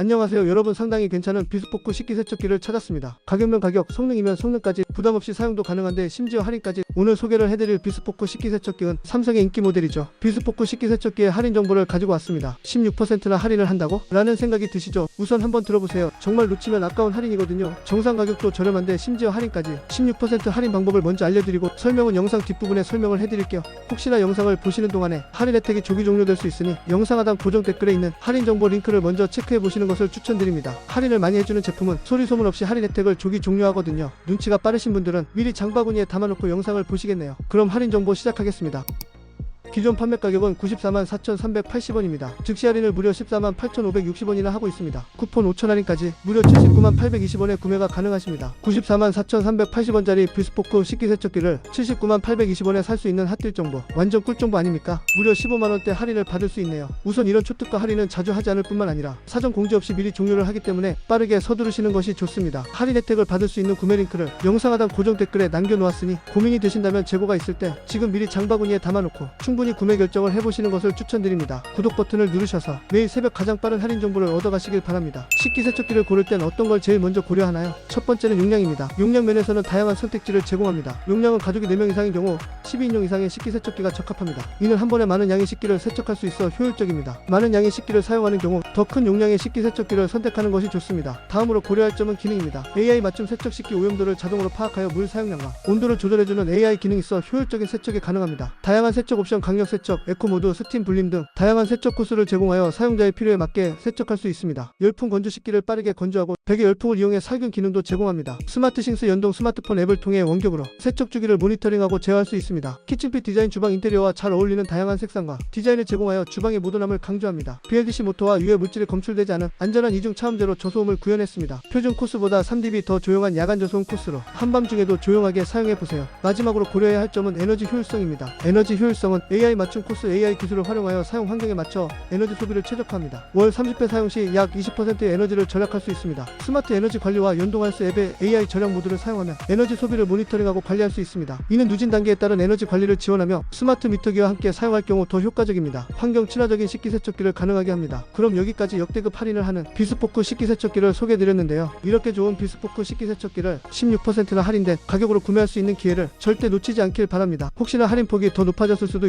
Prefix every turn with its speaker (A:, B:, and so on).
A: 안녕하세요 여러분 상당히 괜찮은 비스포크 식기세척기를 찾았습니다. 가격면 가격, 성능이면 성능까지 부담없이 사용도 가능한데 심지어 할인까지 오늘 소개를 해드릴 비스포크 식기세척기는 삼성의 인기 모델이죠. 비스포크 식기세척기의 할인 정보를 가지고 왔습니다. 16%나 할인을 한다고? 라는 생각이 드시죠? 우선 한번 들어보세요. 정말 놓치면 아까운 할인이거든요. 정상 가격도 저렴한데 심지어 할인까지 16% 할인 방법을 먼저 알려드리고 설명은 영상 뒷부분에 설명을 해드릴게요. 혹시나 영상을 보시는 동안에 할인 혜택이 조기 종료될 수 있으니 영상 하단 고정 댓글에 있는 할인 정보 링크를 먼저 체크해 보시는 것을 추천드립니다. 할인을 많이 해주는 제품은 소리 소문 없이 할인 혜택을 조기 종료하거든요. 눈치가 빠르신 분들은 미리 장바구니에 담아놓고 영상을 보시겠네요. 그럼 할인 정보 시작하겠습니다. 기존 판매 가격은 94만 4,380원입니다. 즉시 할인을 무려 14만 8,560원이나 하고 있습니다. 쿠폰 5,000 할인까지 무려 79만 820원에 구매가 가능하십니다. 94만 4,380원짜리 비스포크 식기세척기를 79만 820원에 살 수 있는 핫딜 정보. 완전 꿀 정보 아닙니까? 무려 15만원대 할인을 받을 수 있네요. 우선 이런 초특가 할인은 자주 하지 않을 뿐만 아니라 사전 공지 없이 미리 종료를 하기 때문에 빠르게 서두르시는 것이 좋습니다. 할인 혜택을 받을 수 있는 구매 링크를 영상 하단 고정 댓글에 남겨놓았으니 고민이 되신다면 재고가 있을 때 지금 미리 장바구니에 담아놓고 충분 히 구매 결정을 해보시는 것을 추천드립니다. 구독 버튼을 누르셔서 매일 새벽 가장 빠른 할인 정보를 얻어가시길 바랍니다. 식기세척기를 고를 땐 어떤 걸 제일 먼저 고려하나요? 첫 번째는 용량입니다. 용량 면에서는 다양한 선택지를 제공합니다. 용량은 가족이 4명 이상인 경우 12인용 이상의 식기세척기가 적합합니다. 이는 한 번에 많은 양의 식기를 세척할 수 있어 효율적입니다. 많은 양의 식기를 사용하는 경우 더 큰 용량의 식기세척기를 선택하는 것이 좋습니다. 다음으로 고려할 점은 기능입니다. AI 맞춤 세척 식기 오염도를 자동으로 파악하여 물 사용량과 온도를 조절해주는 AI 기능이 있어 효율적인 세척이 가능합니다. 다양한 세척 옵션 강력 세척, 에코 모드, 스팀 불림 등 다양한 세척 코스를 제공하여 사용자의 필요에 맞게 세척할 수 있습니다. 열풍 건조 식기를 빠르게 건조하고 베개 열풍을 이용해 살균 기능도 제공합니다. 스마트 싱스 연동 스마트폰 앱을 통해 원격으로 세척 주기를 모니터링하고 제어할 수 있습니다. 키친핏 디자인 주방 인테리어와 잘 어울리는 다양한 색상과 디자인을 제공하여 주방의 모던함을 강조합니다. BLDC 모터와 유해 물질이 검출되지 않은 안전한 이중 차음제로 저소음을 구현했습니다. 표준 코스보다 3dB 더 조용한 야간 저소음 코스로 한밤중에도 조용하게 사용해 보세요. 마지막으로 고려해야 할 점은 에너지 효율성입니다. 에너지 효율성은 AI 맞춤 코스 AI 기술을 활용하여 사용 환경에 맞춰 에너지 소비를 최적화합니다. 월 30회 사용 시 약 20%의 에너지를 절약할 수 있습니다. 스마트 에너지 관리와 연동할 수 앱의 AI 절약 모드를 사용하면 에너지 소비를 모니터링하고 관리할 수 있습니다. 이는 누진 단계에 따른 에너지 관리를 지원하며 스마트 미터기와 함께 사용할 경우 더 효과적입니다. 환경 친화적인 식기세척기를 가능하게 합니다. 그럼 여기까지 역대급 할인을 하는 비스포크 식기세척기를 소개해드렸는데요. 이렇게 좋은 비스포크 식기세척기를 16%나 할인된 가격으로 구매할 수 있는 기회를 절대 놓치지 않길 바랍니다. 혹시나 할인폭이 더 높아졌을 수도